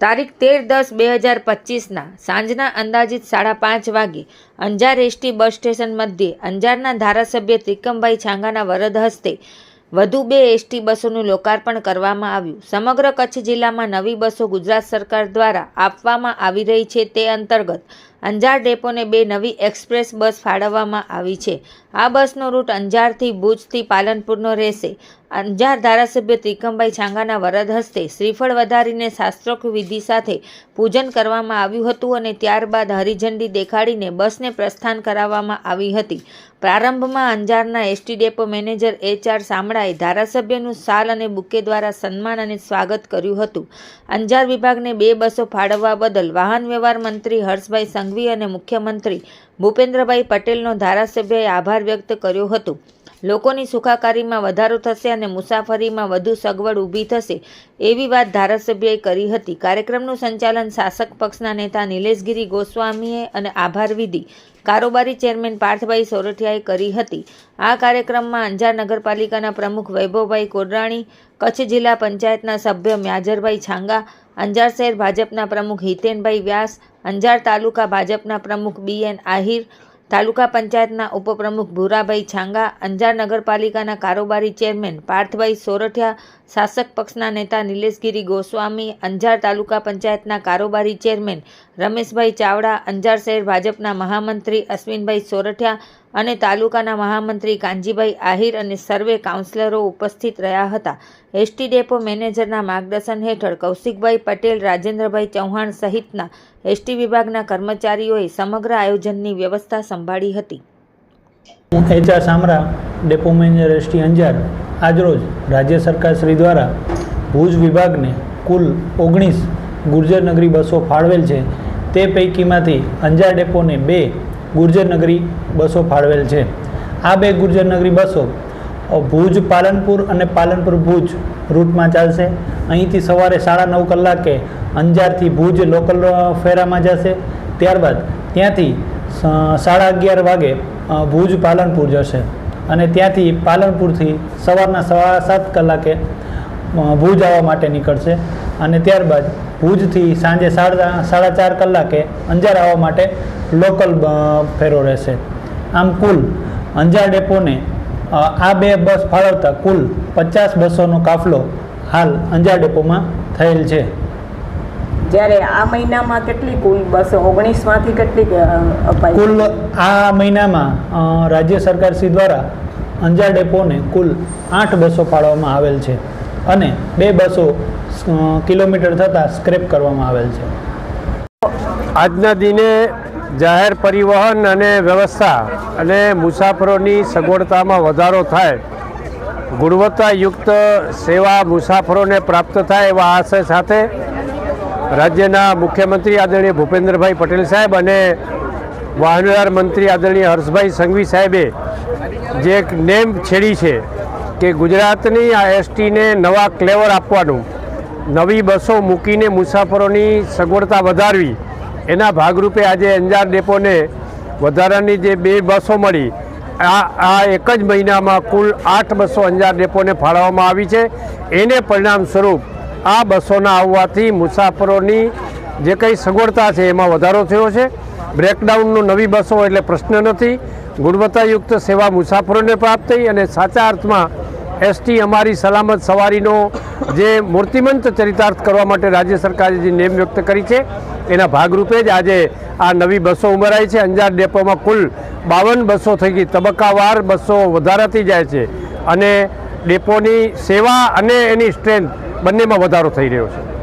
તારીખ તેર દસ બે હજાર પચીસના સાંજના અંદાજિત સાડા પાંચ વાગે અંજાર એસટી બસ સ્ટેશન મધ્યે અંજારના ધારાસભ્ય ત્રિકમભાઈ છાંગાના વરદ હસ્તે વધુ બે એસટી બસોનું લોકાર્પણ કરવામાં આવ્યું. સમગ્ર કચ્છ જિલ્લામાં નવી બસો ગુજરાત સરકાર દ્વારા આપવામાં આવી રહી છે તે અંતર્ગત અંજાર ડેપોને બે નવી એક્સપ્રેસ બસ ફાળવવામાં આવી છે. આ બસનો રૂટ અંજારથી ભુજથી પાલનપુરનો રહેશે. અંજાર ધારાસભ્ય ત્રિકમભાઈ છાંગાના વરદ હસ્તે શ્રીફળ વધારીને શાસ્ત્રોક્ત વિધિ સાથે પૂજન કરવામાં આવ્યું હતું અને ત્યારબાદ હરિઝંડી દેખાડીને બસને પ્રસ્થાન કરાવવામાં આવી હતી. પ્રારંભમાં અંજારના ST depot manager H R સામળાએ ધારાસભ્યનું સાલ અને બુકે દ્વારા સન્માન અને સ્વાગત કર્યું હતું. અંજાર વિભાગને બે બસો ફાળવવા બદલ વાહન વ્યવહાર મંત્રી હર્ષભાઈ સંઘવી અને મુખ્યમંત્રી ભૂપેન્દ્રભાઈ પટેલનો ધારાસભ્યએ આભાર વ્યક્ત કર્યો હતો. લોકોની સુખાકારીમાં વધારો થશે અને મુસાફરીમાં વધુ સગવડ ઊભી થશે એવી વાત ધારાસભ્યએ કરી હતી. કાર્યક્રમનું સંચાલન શાસક પક્ષના નેતા નિલેશગીરી ગોસ્વામીએ અને આભાર વિધિ કારોબારી ચેરમેન પાર્થભાઈ સોરઠિયાએ કરી હતી. આ કાર્યક્રમમાં અંજાર નગરપાલિકાના પ્રમુખ વૈભવભાઈ કોડરાણી, કચ્છ જિલ્લા પંચાયતના સભ્ય મ્યાજરભાઈ છાંગા અંજાર શહેર ભાજપના પ્રમુખ હિતેનભાઈ વ્યાસ, અંજાર તાલુકા ભાજપના પ્રમુખ બી એન આહિર, તાલુકા પંચાયતના ઉપપ્રમુખ ભૂરાભાઈ છાંગા, અંજાર નગરપાલિકાના કારોબારી ચેરમેન પાર્થભાઈ સોરઠિયા, શાસક પક્ષના નેતા નિલેશગીરી ગોસ્વામી, અંજાર તાલુકા પંચાયતના કારોબારી ચેરમેન રમેશભાઈ ચાવડા, અંજાર શહેર ભાજપના મહામંત્રી અશ્વિનભાઈ સોરઠિયા અને તાલુકાના મહામંત્રી કાનજીભાઈ આહિર અને સર્વે કાઉન્સિલરો ઉપસ્થિત રહ્યા હતા. એસટી ડેપો મેનેજરના માર્ગદર્શન હેઠળ કૌશિકભાઈ પટેલ, રાજેન્દ્રભાઈ ચૌહાણ સહિતના એસટી વિભાગના કર્મચારીઓએ સમગ્ર આયોજનની વ્યવસ્થા સંભાળી હતી. હું HR Samra depot manager, ST Anjar, આજરોજ રાજ્ય સરકાર શ્રી દ્વારા ભુજ વિભાગને કુલ ઓગણીસ ગુર્જર નગરી બસો ફાળવેલ છે. તે પૈકીમાંથી અંજાર ડેપોને બે ગુર્જરનગરી બસો ફાળવેલ છે. આ બે ગુર્જરનગરી બસો ભુજ, પાલનપુર અને પાલનપુર ભુજ રૂટમાં ચાલશે. અહીંથી સવારે સાડા નવ કલાકે અંજારથી ભુજ લોકલ ફેરામાં જશે. ત્યારબાદ ત્યાંથી સાડા અગિયાર વાગે ભુજ, પાલનપુર જશે. અને ત્યાંથી પાલનપુરથી સવારના સવા સાત કલાકે ભુજ આવવા માટે નીકળશે. અને ત્યારબાદ ભુજથી સાંજે સાડા સાડા ચાર કલાકે અંજાર આવવા માટે લોકલ ફેરો રહેશે. આમ કુલ અંજાર ડેપોને આ બે બસ ફાળવતા કુલ પચાસ બસોનો કાફલો હાલ અંજાર ડેપોમાં થયેલ છે. જ્યારે આ મહિનામાં કેટલી કુલ બસો ઓગણીસમાંથી કેટલી અપાઈ? કુલ આ મહિનામાં રાજ્ય સરકાર શ્રી દ્વારા અંજાર ડેપોને કુલ આઠ બસો ફાળવવામાં આવેલ છે અને બે બસો કિલોમીટર થતાં સ્ક્રેપ કરવામાં આવેલ છે. આજના દિને જાહેર પરિવહન અને વ્યવસ્થા અને મુસાફરોની સગવડતામાં વધારો થાય, ગુણવત્તાયુક્ત સેવા મુસાફરોને પ્રાપ્ત થાય એવા આશય સાથે રાજ્યના મુખ્યમંત્રી આદરણીય ભૂપેન્દ્રભાઈ પટેલ સાહેબ અને વાહન મંત્રી આદરણીય હર્ષભાઈ સંઘવી સાહેબે જે એક નેમ છેડી છે કે ગુજરાતની આ એસટીને નવા ક્લેવર આપવાનું, નવી બસો મૂકીને મુસાફરોની સગવડતા વધારવી એના ભાગરૂપે આજે અંજાર ડેપોને વધારાની જે બે બસો મળી, આ આ એક જ મહિનામાં કુલ આઠ બસો અંજાર ડેપોને ફાળવવામાં આવી છે. એને પરિણામ સ્વરૂપ આ બસોના આવવાથી મુસાફરોની જે કંઈ સગવડતા છે એમાં વધારો થયો છે. બ્રેકડાઉનનો નવી બસો એટલે પ્રશ્ન નથી. ગુણવત્તાયુક્ત સેવા મુસાફરોને પ્રાપ્ત થઈ અને સાચા અર્થમાં એસટી અમારી સલામત સવારીનો જે મૂર્તિમંત ચરિતાર્થ કરવા માટે રાજ્ય સરકારે જે નેમ વ્યક્ત કરી છે, એના ભાગરૂપે જ આજે આ નવી બસો ઉમેરાઈ છે. અંજાર ડેપોમાં કુલ બાવન બસો થઈ ગઈ. તબક્કાવાર બસો વધારાતી જાય છે અને ડેપોની સેવા અને એની સ્ટ્રેન્થ બંનેમાં વધારો થઈ રહ્યો છે.